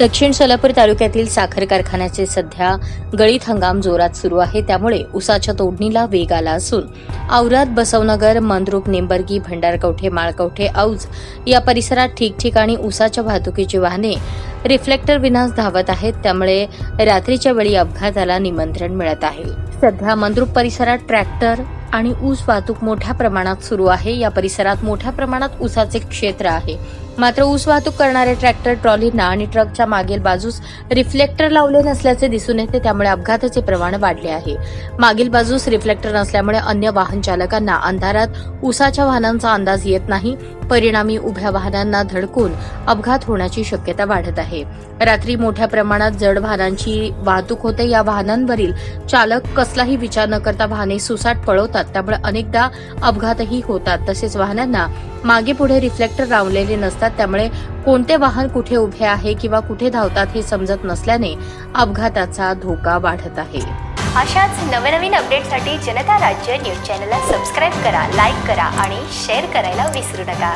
दक्षिण सोलापूर तालुक्यातील साखर कारखान्याचे सध्या गळीत हंगाम जोरात सुरू आहे. त्यामुळे उसाच्या तोडणीला वेग आला असून औरात बसवनगर मंद्रुप निंबर्गी भंडारकवठे माळकवठे औज या परिसरात ठिकठिकाणी उसाच्या वाहतुकीची वाहने रिफ्लेक्टर विनाश धावत आहेत. त्यामुळे रात्रीच्या वेळी अपघाताला निमंत्रण मिळत आहे. सध्या मंद्रुप परिसरात ट्रॅक्टर आणि ऊस वाहतूक मोठ्या प्रमाणात सुरू आहे. या परिसरात मोठ्या प्रमाणात ऊसाचे क्षेत्र आहे. मात्र ऊस वाहतूक करणारे ट्रॅक्टर ट्रॉलींना आणि ट्रकच्या मागील बाजूस रिफ्लेक्टर लावले नसल्याचे दिसून येते त्यामुळे अपघाताचे प्रमाण वाढले आहे. मागील बाजूस रिफ्लेक्टर नसल्यामुळे अन्य वाहन चालकांना अंधारात ऊसाच्या वाहनांचा अंदाज येत नाही. परिणामी उभ्या वाहनांना धडकून अपघात होण्याची शक्यता वाढत आहे. रात्री मोठ्या प्रमाणात जड वाहनांची वाहतूक होते. या वाहनांवरील चालक कसलाही विचार न करता वाहने सुसाट पळवतात. त्यामुळे अनेकदा अपघातही होतात. तसेच वाहनांना मागे पुढे रिफ्लेक्टर लावलेले नसतात त्यामुळे कोणते वाहन कुठे उभे आहे किंवा कुठे धावतात हे समजत नसल्याने अपघाताचा धोका वाढत आहे. अशाच नवनवीन अपडेटसाठी जनता राज्य न्यूज चॅनलला सबस्क्राईब करा लाईक करा आणि शेअर करायला विसरू नका.